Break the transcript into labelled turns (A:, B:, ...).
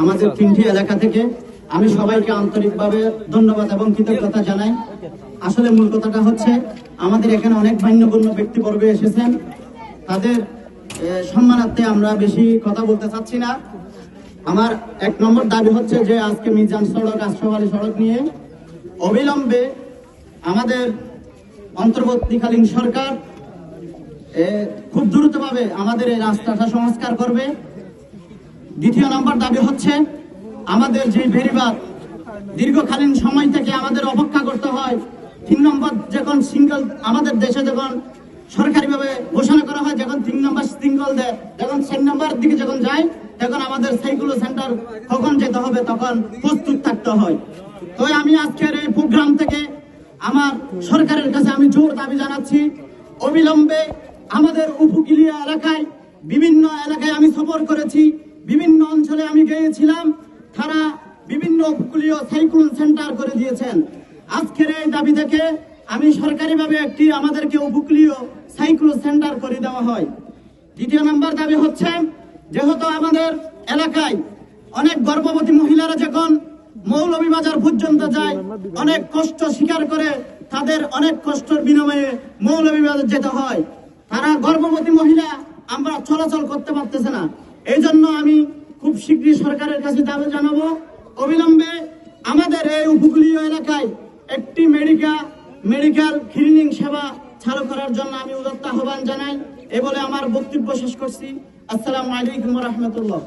A: আমাদের তিনটি এলাকা থেকে। আমি সবাইকে আন্তরিকভাবে ধন্যবাদ এবং কৃতজ্ঞতা জানাই। আসলে মূল কথাটা হচ্ছে, আমাদের এখানে অনেক মান্যগণ্য ব্যক্তিবর্গ এসেছেন। তাদের সম্মানার্থে আমরা বেশি কথা বলতে চাচ্ছি না। আমার এক নম্বর দাবি হচ্ছে যে, আজকে মিজান সড়ক আশ্রবাড়ি সড়ক নিয়ে অবিলম্বে আমাদের অন্তর্বর্তীকালীন সরকার খুব দ্রুতভাবে আমাদের এই রাস্তাটা সংস্কার করবে। দ্বিতীয় নম্বর দাবি হচ্ছে, আমাদের যে বেরিবাদ, দীর্ঘকালীন সময় থেকে আমাদের অপেক্ষা করতে হয়। তিন নম্বর যখন সিঙ্গল আমাদের দেশে যখন সরকারিভাবে ঘোষণা করা হয়, যখন তিন নম্বর সিঙ্গল দেয়, যখন চার নম্বর দিকে যখন যায়, তখন আমাদের সেইগুলো সেন্টার কখন যেতে হবে, তখন প্রস্তুত থাকতে হয়। তো আমি আজকের এই প্রোগ্রাম থেকে আমার সরকারের কাছে আমি জোর দাবি জানাচ্ছি, অবিলম্বে আমাদের উপকূলীয় এলাকায়, বিভিন্ন এলাকায় আমি সফর করেছি। বিভিন্ন অঞ্চলে আমি গিয়েছিলাম। তারা বিভিন্ন উপকূলীয় সাইক্লোন সেন্টার করে দিয়েছেন। আজকের এই দাবি থেকে আমি সরকারিভাবে একটি আমাদেরকে উপকূলীয় সাইক্লোন সেন্টার করে দেওয়া হয়। দ্বিতীয় নম্বর দাবি হচ্ছে, যেহেতু আমাদের এলাকায় অনেক গর্ভবতী মহিলারা যখন মৌলভীবাজার পর্যন্ত যায়, অনেক কষ্ট স্বীকার করে তাদের অনেক কষ্টের বিনিময়ে মৌলভীবাজার যেতে হয়। তারা গর্ভবতী মহিলা, আমরা চলাচল করতে পারতেছে না। এই জন্য আমি খুব শীঘ্রই সরকারের কাছে দাবি জানাব, অবিলম্বে আমাদের এই উপকূলীয় এলাকায় একটি মেডিকা, মেডিকেল ক্লিনিং সেবা চালু করার জন্য আমি উদত্ত আহ্বান জানাই। এ বলে আমার বক্তব্য শেষ করছি। আসসালামু আলাইকুম রহমতুল্লাহ।